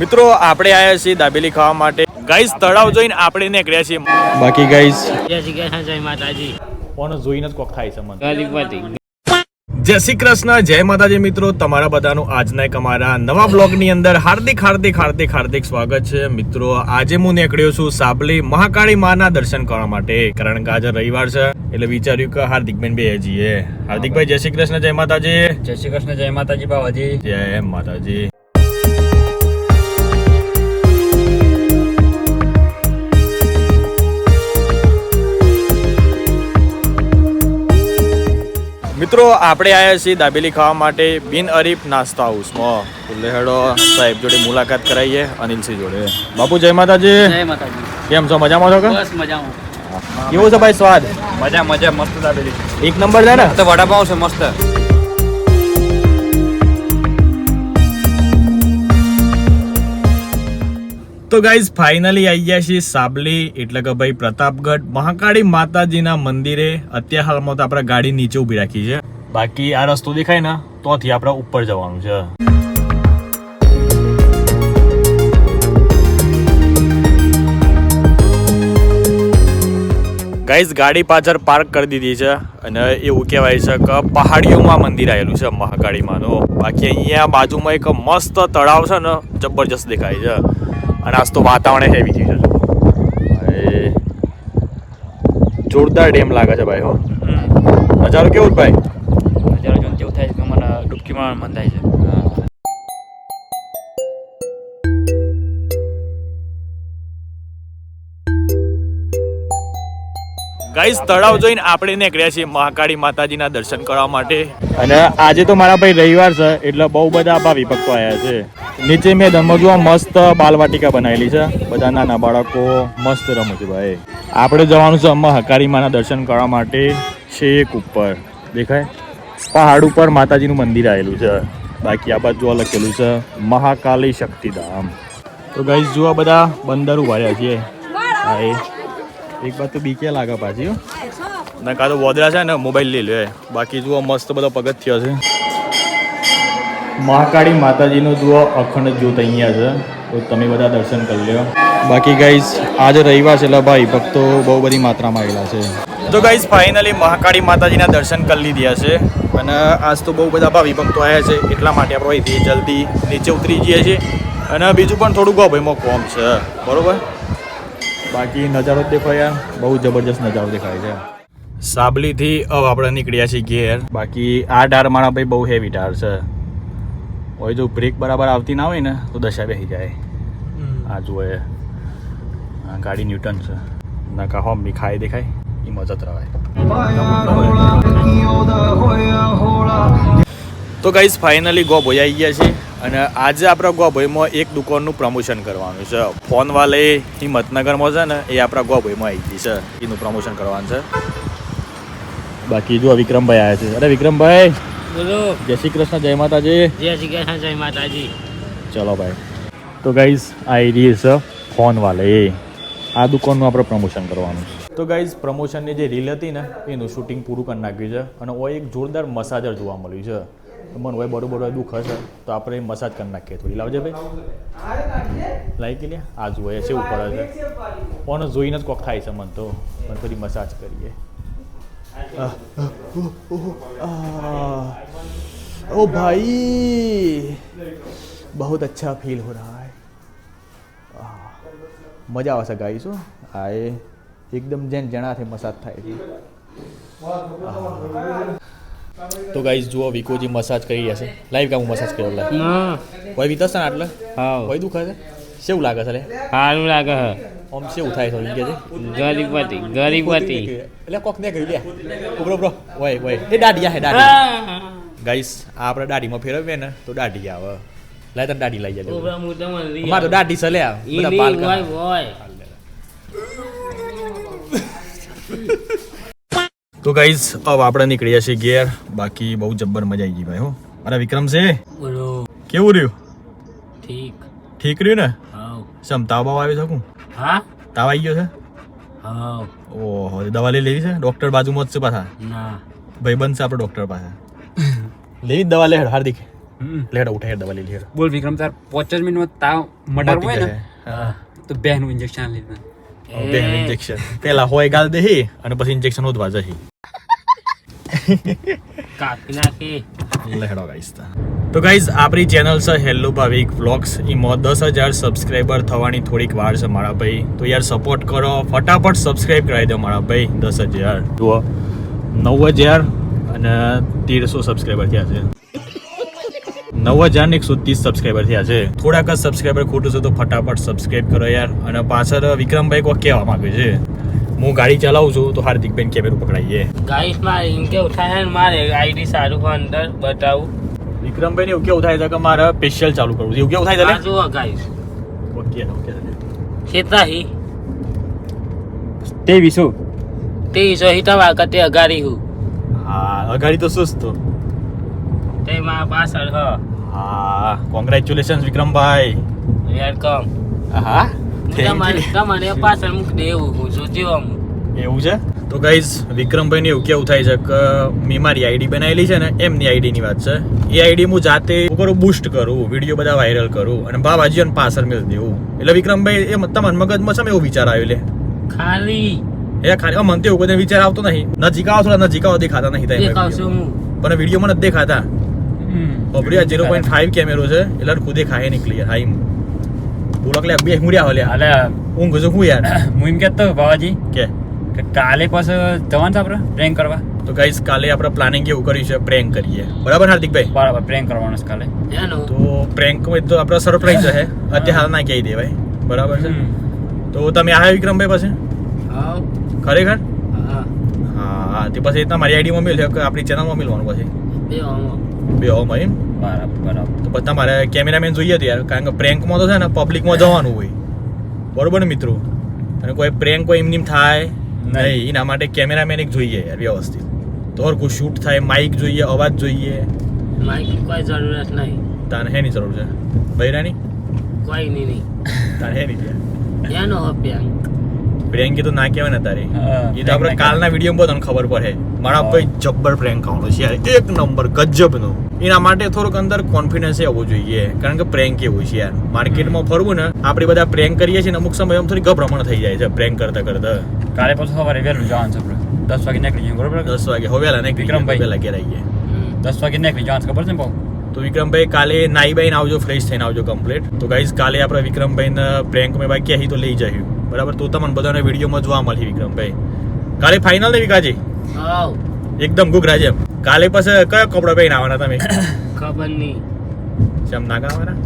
મિત્રો આપણે આવ્યા છીએ દાબેલી ખાવા માટે. ગાઈસ તળાવ જોઈને આપણે નીકળ્યા છીએ. બાકી ગાઈસ. જય શ્રી કૃષ્ણ જય માતાજી. કોણ જોઈને જ કોક થાય છે મને. જય શ્રી કૃષ્ણ જય માતાજી મિત્રો. તમારા બધાનું આજના એક અમારા નવા બ્લોગની અંદર હાર્દિક હાર્દિક હાર્દિક હાર્દિક સ્વાગત છે. મિત્રો આજે હું નીકળ્યો છું સાબલી મહાકાળી માના દર્શન કરવા માટે. કારણ કે આજે રવિવાર છે એટલે વિચાર્યું કે હાર્દિકબેન બે જઈએ હાર્દિકભાઈ જય શ્રી કૃષ્ણ જય માતાજી. જય શ્રી કૃષ્ણ જય માતાજી બાવાજી. જય માતાજી. મિત્રો આપણે આવ્યા છીએ દાબેલી ખાવા માટે બિન અરીફ નાસ્તા હાઉસમાં. એટલે સાહેબ જોડે મુલાકાત કરાવીએ અનિલસિંહ જોડે. બાપુ જય માતાજી. જય માતાજી. કેમ છો? મજામાં છો બસ મજામાં. કેવો છે ભાઈ સ્વાદ? મજા મજા મસ્ત દાબેલી એક નંબર છે ને? તો વડાપાઉં છે મસ્ત. તો ગાઈઝ ફાઇનલી આવી ગયા છીએ સાબલી, એટલે કે ભાઈ પ્રતાપગઢ. મહાકાળી માતાજીના મંદિરે અત્યાર હાલમાં તો આપણે ગાડી નીચે ઊભી રાખી છે. બાકી આ રસ્તો દેખાય ને, તોથી આપણે ઉપર જવાનું છે. ગાઈઝ ગાડી પાછળ પાર્ક કરી દીધી છે અને એવું કહેવાય છે કે પહાડીઓમાં મંદિર આવેલું છે મહાકાળીમાંનું. બાકી અહીંયા બાજુમાં એક મસ્ત તળાવ છે ને, જબરજસ્ત દેખાય છે. અને આજ તો વાતાવરણ હેવી થયું છે ભાઈ જોરદાર ડેમ લાગે છે ભાઈ હો. નજારો કેવું ભાઈ? નજારો જોઈને કેવું થાય છે કે મને ડૂબકી મારવાનું મન થાય છે. ગાઈસ, તળાવ જોઈને આપણે નીકળ્યા છીએ મહાકાળી માતાજીના દર્શન કરવા માટે. અને આજે તો મારા ભાઈ રવિવાર છે, એટલે બહુ બધા ભાવિ ભક્તો આવ્યા છે. નીચે મેં ધર્મજુઆ મસ્ત બાલવાટિકા બનાવેલી છે. બધા નાના બાળકો મસ્ત રમે ભાઈ. આપણે જવાનું છે મહાકાળી માના દર્શન કરવા માટે છેક ઉપર. દેખાય? પહાડ ઉપર માતાજીનું મંદિર આવેલું છે. બાકી આ બાજુ લખેલું છે મહાકાલી શક્તિધામ. તો ગાઈસ, જુઓ બધા બંદર ઊભા રહ્યા છીએ. હા એક વાત તો બીકે લાગે પાછી ના કાં તો વોદરા છે ને મોબાઈલ લઈ લે બાકી જુઓ મસ્ત બધો પગથિયો છે. મહાકાળી માતાજીનો જુઓ અખંડ જ્યોત અહીંયા છે. તો તમે બધા દર્શન કરી લ્યો. બાકી ગાઈઝ આજે રવિવાર છે એટલે ભાઈ ભક્તો બહુ બધી માત્રામાં આવેલા છે. તો ગાઈઝ ફાઇનલી મહાકાળી માતાજીના દર્શન કરી લીધા છે. અને આજ તો બહુ બધા ભાવિ ભક્તો આવ્યા છે એટલા માટે આપણે જલ્દી નીચે ઉતરી જઈએ છીએ. અને બીજું પણ થોડું ગોભાઈમાં કોમ છે. બરોબર? બાકી નજારો દેખો યાર. બહુ જબરજસ્ત નજારો દેખાય છે. સાબલીથી હવે આપણે નીકળ્યા છીએ ઘેર. બાકી આ ટાર મારા ભાઈ બહુ હેવી ટાર છે. હોય જો બ્રેક બરાબર આવતી ના હોય ને તો દશા બેસી જાય. આ જુઓ આ ગાડી ન્યૂટન છે. નકા હોમ બી ખાઈ દેખાય. એ મજત રવાય. તો ગાઈસ ફાઇનલી ગો ભોઈ આવી ગયા છે અને આજે આપણા ગોભાઈમાં એક દુકાનનું પ્રમોશન કરવાનું છે. ફોનવાલે હિંમતનગરમાં છે ને એ આપણા ગોભાઈમાં આવી ગઈ છે. એનું પ્રમોશન કરવાનું છે. બાકી જો વિક્રમભાઈ આવ્યા છે. અરે વિક્રમભાઈ! બોલો. જય શ્રી કૃષ્ણ જય માતાજી. જય શ્રી કૃષ્ણ જય માતાજી. ચલો ભાઈ. તો ગાઈઝ આ એરી છે ફોનવાલે આ દુકાનનું આપણે પ્રમોશન કરવાનું તો ગાઈઝ પ્રમોશનની જે રીલ હતી ને એનું શૂટિંગ પૂરું કરી નાખ્યું છે અને ઓય એક જોરદાર મસાજર જોવા મળ્યું છે. મને હોય બરોબર હોય દુઃખ હશે તો આપણે મસાજ કરી નાખીએ થોડી લાવજે ભાઈ લાવી કે લે આ જુઓ એ કેવું પડે છે કોને જોઈને જ કોક થાય છે મને તો મને થોડી મસાજ કરીએ આહ, આહ, ઓહ, ઓહ, આહ. ओ भाई बहुत अच्छा फील हो रहा है આહ, મજા આવશે ગાઈસ હો આ એ એકદમ જેન જણાથી મસાજ થાય છે આહ. તો ગાઈસ જુઓ વિકોજી મસાજ કરી રહ્યા છે. લાઈવ કામ મસાજ કર્યો લાઈવ કોઈ વિતસ ને આટલે? હા કોઈ દુખે છે? કેવું લાગે છે સારું લાગે હે. આમ કેવું થાય છે કે છે? ગરીબતી ગરીબતી એટલે કોક ને કહ્યું લે. ઉભરો ઉભરો. ઓય ઓય. એ દાડિયા આહે દાડિયા ગાઈસ આ આપણે દાઢીમાં ફેરવીએ ને તો દાઢી આવે. લાય તને દાઢી લઈ જાય અમાર તો દાઢી છે લે. આ. ઈ બધા બાલ હોય કરે. હોય તો ગાઈસ હવે આપણે નીકળ્યા છીએ ઘેર. બાકી બહુ જબ્બર મજા આવી ગઈ ભાઈ હો. અરે વિક્રમ છે? બોલો. કેવું રહ્યું? ઠીક. ઠીક રહ્યું ને? હાવ સમ તાવ બાવ આવી શકું હા? તાવ આવી ગયો છે? હાવ ઓહો દવા લઈ લેવી છે? ડોક્ટર બાજુમાં જ છે પાછા? ના. ભાઈ બનશે આપણે ડોક્ટર પાસે. લેવી જ દવા લે હાર્દિક. હમ. લેડ ઉઠાઈ દવા લઈ લે બોલ વિક્રમ તાર પાંચ જ મિનિટમાં તાવ મટર હોય ને? હા. તો બે નું ઇન્જેક્શન લીધું બેન ઇન્જેક્શન પેલા હોય ગાલ દેહી અને પછી ઇન્જેક્શન ઉધવા જહી કાપી નાખી લેડો ગાઈસ તો ગાઈઝ આપણી ચેનલ છે હેલ્લો ભાવિક વ્લોગ્સ એમાં દસ હજાર સબસ્ક્રાઈબર થવાની થોડીક વાર છે મારા ભાઈ તો યાર સપોર્ટ કરો ફટાફટ સબસ્ક્રાઈબ કરાવી દો મારા ભાઈ દસ હજાર જુઓ નવ હજાર અને તેરસો સબસ્ક્રાઈબર થયા છે. નવ હજાર ને એકસો ત્રીસ સબસ્ક્રાઈબર થયા છે. થોડાક જ સબસ્ક્રાઈબર ખોટું છે તો ફટાફટ સબસ્ક્રાઈબ કરો યાર. અને પાછળ વિક્રમભાઈ કોઈ કહેવા માંગે છે. હું ગાડી ચલાવું છું તો હાર્દિકભાઈ કેમેરો પકડાઈએ. ગાઈસ મારે એમ કે થાય મારે આઈડી સારું હોય અંદર બતાવું. વિક્રમભાઈ ને એવું કેવું થાય છે કે મારે સ્પેશિયલ ચાલુ કરવું છે? એવું કેવું થાય છે જુઓ ગાઈસ ઓકે ઓકે શેતાહી તે વિશુ તે સહિતા વાગતે અગારી હું. હા અગારી તો સુસ્ત. તો તે મારા પાછળ હ. હા કોંગ્રેચ્યુલેશન વિક્રમભાઈ વેલકમ હા તમારે પાછળ મૂકી દે એવું હું જોજો એવું છે? તો ગાઈઝ વિક્રમભાઈ ને એવું કેવું થાય છે કે મેં મારી આઈડી બનાવેલી છે ને એમની આઈડી ની વાત છે. એ આઈડી હું જાતે કરું બુસ્ટ કરું વીડિયો બધા વાયરલ કરું અને બાબાજી અને પાછળ મેળ દેવું. એટલે વિક્રમભાઈ એ તમારા મગજમાં છે એવો વિચાર આવ્યો લે. ખાલી. એ ખાલી મને તો એવું કોઈ વિચાર આવતો નહીં. નજીક આવો થોડા નજીક આવો દેખાતા નહીં પણ વિડીયોમાં નથી દેખાતા. બબડી જીરો પોઈન્ટ ફાઈવ કેમેરો છે. એટલે ખુદે ખાય નહીં ક્લિયર હાઈ. બોલો કે બે મુડ્યા હોલે અલે હું છું હું યાર. હું એમ કહેતો બાવાજી કે? કે કાલે પાસે જવાનું છે આપણે પ્રેન્ક કરવા? તો ગાઈસ કાલે આપણે પ્લાનિંગ એવું કર્યું છે? પ્રેન્ક કરીએ. બરાબર હાર્દિકભાઈ બરાબર પ્રેન્ક કરવાનો છે કાલે. તો પ્રેન્ક તો આપણે સરપ્રાઈઝ છે. અત્યારે હાલ ના કહી દેવાય. બરાબર છે? તો તમે આવ્યા વિક્રમભાઈ પાસે? ખરેખર? હા હા. તે પછી તમારી આઈડીમાં મેળ કે આપણી ચેનલમાં મેળવાનું પછી? બે બે એમ બરાબર બરાબર. તો પછી તમારે કેમેરામેન જોઈએ યાર કારણ કે પ્રેન્કમાં તો છે ને પબ્લિકમાં જવાનું હોય. બરોબર ને મિત્રો? અને કોઈ પ્રેન્ક કોઈ એમની થાય નહીં. એના માટે કેમેરામેન એક જોઈએ યાર વ્યવસ્થિત. તો કોઈ શૂટ થાય માઇક જોઈએ અવાજ જોઈએ. માઇક કોઈ જરૂરત નહીં. તાને હેની જરૂર છે? બૈરાની? કોઈ નહીં નહીં. તાને હેની છે? એનો અભ્યાંક પ્રેન્ક. તો ના કહેવાય ને તારે. એ તો આપણે કાલના વિડીયોમાં બધાને ખબર પડે. મારા ભાઈ જબ્બર પ્રેન્ક આવવાનો છે યાર. એક નંબર ગજબનો. એના માટે થોડુંક અંદર કોન્ફિડન્સ આવવો જોઈએ. કારણ કે પ્રેન્ક એવું છે યાર. માર્કેટમાં ફરવું ને આપણે બધા પ્રેન્ક કરીએ છીએ ને અમુક સમય થોડી ગભરામણ થઈ જાય છે પ્રેન્ક કરતા કરતા. કાલે પછી સવારે વહેલું જવાનું છે આપણે. દસ વાગે નીકળી જઈએ બરોબર? દસ વાગે. હવે વહેલા નહીં વિક્રમભાઈ. પહેલા ઘેર આવીએ દસ વાગે નીકળી જવાનું ખબર છે ને બહુ? તો વિક્રમભાઈ કાલે નાઈ બાઈને આવજો ફ્રેશ થઈને આવજો કમ્પ્લીટ તો ગાઈઝ કાલે આપણે વિક્રમભાઈને પ્રેન્ક મેં બાકી તો લઈ જઈએ બરાબર? તો તમને બધાને વિડીયોમાં જોવા મળી વિક્રમભાઈ. કાલે ફાઇનલ ને વિકાજી એકદમ ગુગરા જેમ. કાલે પાસે કયો કપડો પહેરીને આવવાના તમે? ખબર નહીં. જેમ ના ગાવાના?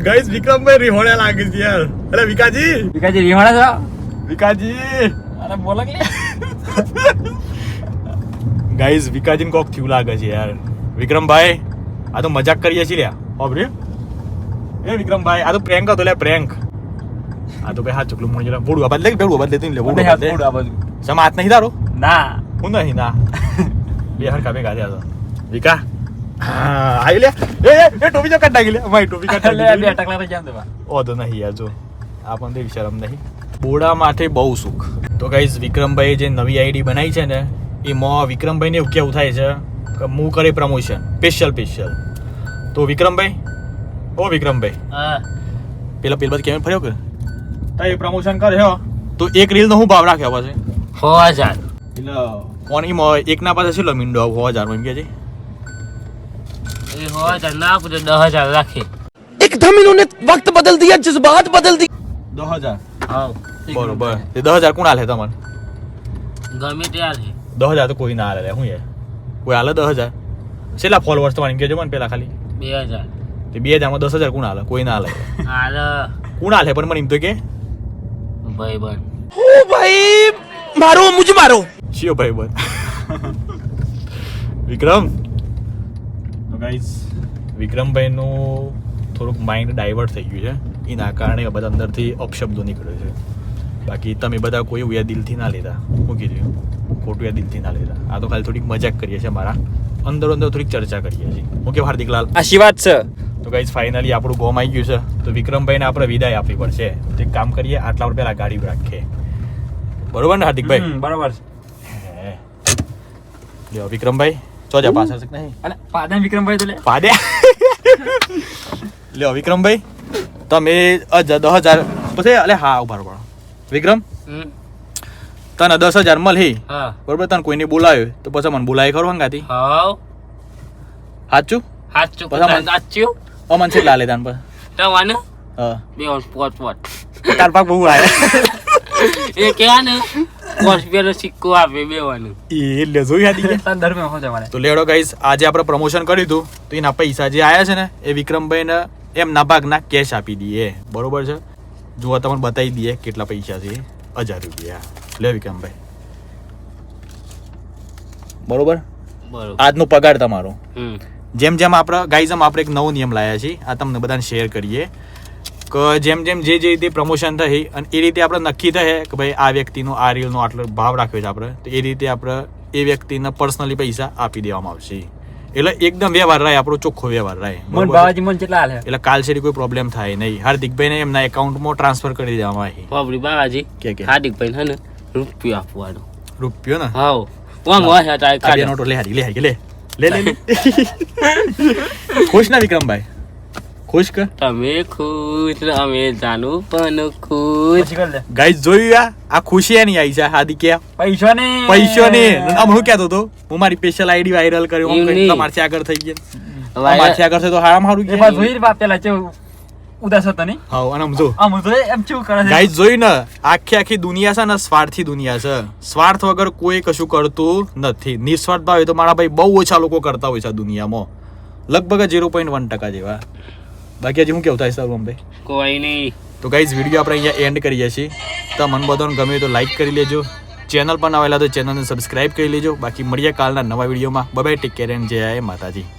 ગાઈસ વિક્રમભાઈ રીહોડે લાગે છે યાર. અરે વિકાજી? વિકાજી વિકાજી છો? અરે બોલો કે ગાઈસ વિકાજીને કોક થયું લાગે છે યાર. વિક્રમભાઈ આ તો મજાક કરીએ છીએ લ્યા. ઓબરે એ વિક્રમભાઈ આ તો પ્રેન્ક હતો લે પ્રેન્ક આ તો ભાઈ હાથ ચકલું મળી જરા બોડું બદલે બેડું બદલે તું લે બોડું બદલે આ સમ હાથ નહીં તારો ના. હું નહીં ના. બે હરખા ભેગા થયા તો. વિકા. આવી લે. એ એ, ટોપી જો કાઢ નાખી લે. મારી ટોપી કાઢ લે બે ટકલા તો જામ દેવા. ઓ તો નહીં યાર જો. આપણને પણ દેવી શરમ નહીં. બોડા માટે બહુ સુખ. તો ગાઈઝ વિક્રમભાઈ જે નવી આઈડી બનાવી છે ને એમાં વિક્રમભાઈને એવું કેવું થાય છે કે હું કરે પ્રમોશન. સ્પેશિયલ સ્પેશિયલ તો વિક્રમભાઈ? ઓ વિક્રમભાઈ. હા. પેલા પેલા બાદ કેમ ફર્યો કે? તો એ પ્રમોશન કર્યો તો એક રીલ નો હું ભાવ રાખ્યો પછી? સો હજાર. એટલે કોની એકના પાસે છેલ્લો મીંડો આવું સો હજાર એમ કે છે? એ સો ના આપું તો દસ હજાર રાખી એકદમ વક્ત બદલ દિયા જજ્બાત બદલ દી દસ હા બરોબર. તે દસ હજાર કોણ આલે તમને ગમે તે આલે. દસ હજાર તો કોઈ ના આલે હું યાર કોઈ આલે દસ હજાર? છેલ્લા ફોલોવર્સ તમારે કહેજો મને પેલા ખાલી. બે હજાર. તે બે હજારમાં દસ હજાર કોણ આલે? કોઈ ના આલે. આલે. કોણ આલે પણ મને એમ તો કે? ભાઈબંધ હું ભાઈ મારો મુજ મારો. ભાઈ ભાઈબંધ વિક્રમ? તો ગાઈઝ વિક્રમભાઈનું થોડુંક માઇન્ડ ડાયવર્ટ થઈ ગયું છે. એના કારણે બધા અંદરથી અપશબ્દો નીકળે છે. બાકી તમે બધા કોઈ વ્યા દિલથી ના લેતા. મૂકી કીધું ખોટું વ્યા દિલથી ના લીધા આ તો ખાલી થોડીક મજાક કરીએ છીએ મારા અંદર અંદર થોડીક ચર્ચા કરીએ છીએ. ઓકે હાર્દિક લાલ? આ શી છે? તો ગાઈઝ ફાઇનલી આપણું ગોમ આવી ગયું છે. તો વિક્રમભાઈને આપણે વિદાય આપવી પડશે. તો એક કામ કરીએ આટલા પહેલા ગાડી રાખીએ. બરોબર ને હાર્દિકભાઈ? બરાબર છે. લ્યો વિક્રમભાઈ ચો જા પાછળ છે નહીં? અને પાદા વિક્રમભાઈ તો લે. પાદે લ્યો વિક્રમભાઈ તમે દસ હજાર પછી અલે હા ઊભા રહો વિક્રમ તને દસ હજાર મળી હા. બરોબર તને કોઈને બોલાવ્યો તો પછી મને બોલાય ખરો હંગાથી. હાવ. સાચું સાચું બધા મને- છે લાલે તાન પર તમાને હા બે વર્ષ પોત પોત તાર પાક બહુ આવે એ કેવા ને પાંચ રૂપિયાનો સિક્કો આપે બેવાનું એ લે જોઈ હતી તાર દર હો જાય તો લેડો ગાઈસ આજે આપણે પ્રમોશન કર્યું હતું તો એના પૈસા જે આયા છે ને એ વિક્રમભાઈને એમના ભાગના કેશ આપી દઈએ. બરોબર છે? જુઓ તમને બતાવી દઈએ કેટલા પૈસા છે. હજાર રૂપિયા. લે વિક્રમભાઈ. બરોબર? બરોબર. આજનો પગાર તમારો. જેમ જેમ આપણે ગાઈઝમ આપણે એક નવો નિયમ લાયા છીએ આ તમને બધાને શેર કરીએ. કે જેમ જેમ જે જે રીતે પ્રમોશન થઈ અને એ રીતે આપણે નક્કી થાય કે ભાઈ આ વ્યક્તિનો આ રીલનો આટલો ભાવ રાખ્યો છે આપણે તો એ રીતે આપણે એ વ્યક્તિને પર્સનલી પૈસા આપી દેવામાં આવશે. એટલે એકદમ વ્યવહાર રહે આપણો ચોખ્ખો વ્યવહાર રહે મન બરોબર? છે? બાવાજી મન કેટલા હાલે. એટલે કાલ સુધી કોઈ પ્રોબ્લેમ થાય નહીં. હાર્દિકભાઈને એમના એકાઉન્ટમાં ટ્રાન્સફર કરી દેવામાં આવે. બાબરી બાબાજી કે કે? હાર્દિકભાઈ ને રૂપિયો આપવાનો. રૂપિયો ને? આ બે નોટો લે હારી લે હારી લે. લે લે ખુશ ના વિક્રમભાઈ? ખુશ કે? તમે ખુશ અમે જાનું પણ ખુશ. કર ગાઈસ જોયું આ આ ખુશી એની આવી છે હાર્દિકિયા પૈસા ને પૈસો ને આમ હું કહેતો હતો હું મારી સ્પેશિયલ આઈડી વાયરલ કર્યો નહીં. તમારથી આગળ થઈ ગયા. હવે અમારથી આગળ થઈ તો હારામ હારું ગયા જોઈ બાપ પેલા ચેવું? ઉદાસ હતા નહીં હા અને સમજો આમ તો એમ શું કરે છે ગાઈસ જોઈ ને આખી આખી દુનિયા છે ને સ્વાર્થી દુનિયા છે સ્વાર્થ વગર કોઈ કશું કરતું નથી નિસ્વાર્થ ભાવે તો મારા ભાઈ બહુ ઓછા લોકો કરતા હોય છે આ દુનિયામાં લગભગ ઝીરો પોઈન્ટ વન ટકા જેવા બાકી હજી હું કેવું થાય સર ભાઈ કોઈ નહીં તો ગાઈઝ વીડિયો આપણે અહીંયા એન્ડ કરીએ છીએ તો મન બધાને ગમે તો લાઈક કરી લેજો ચેનલ પર આવેલા તો ચેનલને સબસ્ક્રાઇબ કરી લેજો બાકી મળીએ કાલના નવા વિડીયોમાં બાય ટેક કેર એન્ડ જય માતાજી